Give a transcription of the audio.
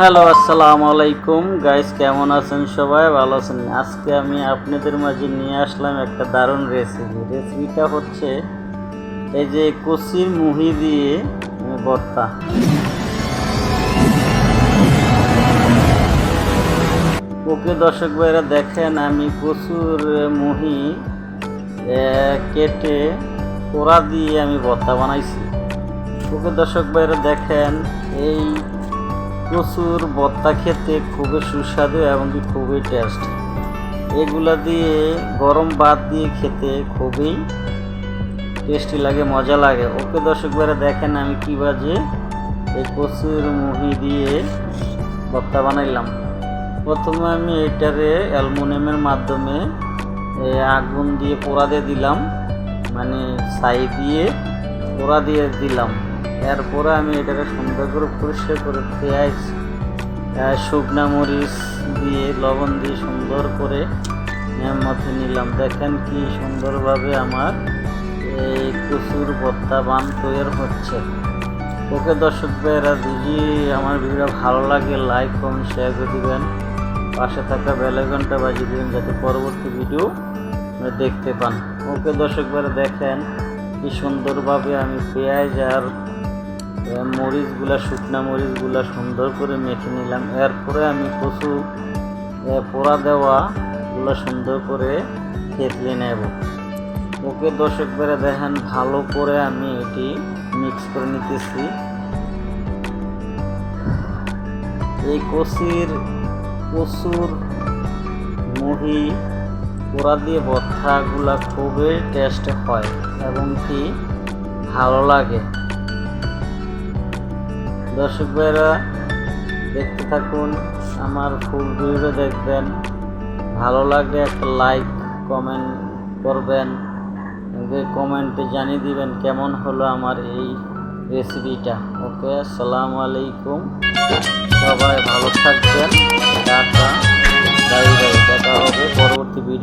Hello, আসসালামু আলাইকুম। Guys কেমন আছেন সবাই? ভালো আছেন? আজকে আমি আপনাদের মাঝে নিয়ে আসলাম একটা দারুণ রেসিপি রেসিপিটা হচ্ছে এই যে কচির মুহি দিয়ে ভর্তা। ওকে দর্শক ভাইরা, দেখেন আমি প্রচুর মুহি কেটে কোড়া দিয়ে আমি ভর্তা বানাইছি। ওকে দর্শক ভাইরা, দেখেন এই প্রচুর ভর্তা খেতে খুবই সুস্বাদু এবং কি খুবই টেস্ট এগুলা দিয়ে গরম ভাত দিয়ে খেতে খুবই টেস্টি লাগে, মজা লাগে। ওকে দর্শক ভাইরা দেখেন আমি কী বাজে এই প্রচুর মুহি দিয়ে ভর্তা বানাইলাম। প্রথমে আমি এটারে অ্যালমোনিয়ামের মাধ্যমে আগুন দিয়ে পোড়া দিয়ে দিলাম। মানে ছাই দিয়ে পোড়া দিয়ে দিলাম। এরপরে আমি এটাকে সুন্দর করে পরিষ্কার করে পেঁয়াজ শুকনা মরিচ দিয়ে, লবণ দিয়ে সুন্দর করে মধ্যে নিলাম। দেখেন কি সুন্দরভাবে আমার এই প্রচুর ভর্তা বান তৈরি হচ্ছে। ওকে দর্শক ভাইয়েরা, যদি আমার ভিডিও ভালো লাগে, লাইক, কমেন্ট শেয়ার করে দিবেন। পাশে থাকা বেলাইকনটা বাজিয়ে দিবেন যাতে পরবর্তী ভিডিও দেখতে পান। ওকে দর্শক ভাইরা দেখেন কি সুন্দরভাবে আমি পেঁয়াজ আর মরিচগুলা, শুকনা মরিচগুলা সুন্দর করে মেখে নিলাম। এরপরে আমি কচু পোড়া দেওয়াগুলো সুন্দর করে থেতলে নেব। ওকে দর্শক বেড়ে দেখেন, ভালো করে আমি এটি মিক্স করে নিতেছি। এই কচির, কচুর মুহি পোড়া দিয়ে ভর্তাগুলা খুবই টেস্ট হয় এবং কি ভালো লাগে। দর্শক ভাইরা দেখতে থাকুন, আমার ফুল ভিডিও দেখবেন। ভালো লাগলে একটা লাইক কমেন্ট করবেন। কমেন্টে জানিয়ে দিবেন কেমন হলো আমার এই রেসিপিটা ওকে আসসালামু আলাইকুম। সবাই ভালো থাকবেন। টাটা। Bye bye. দেখা হবে পরবর্তী ভিডিও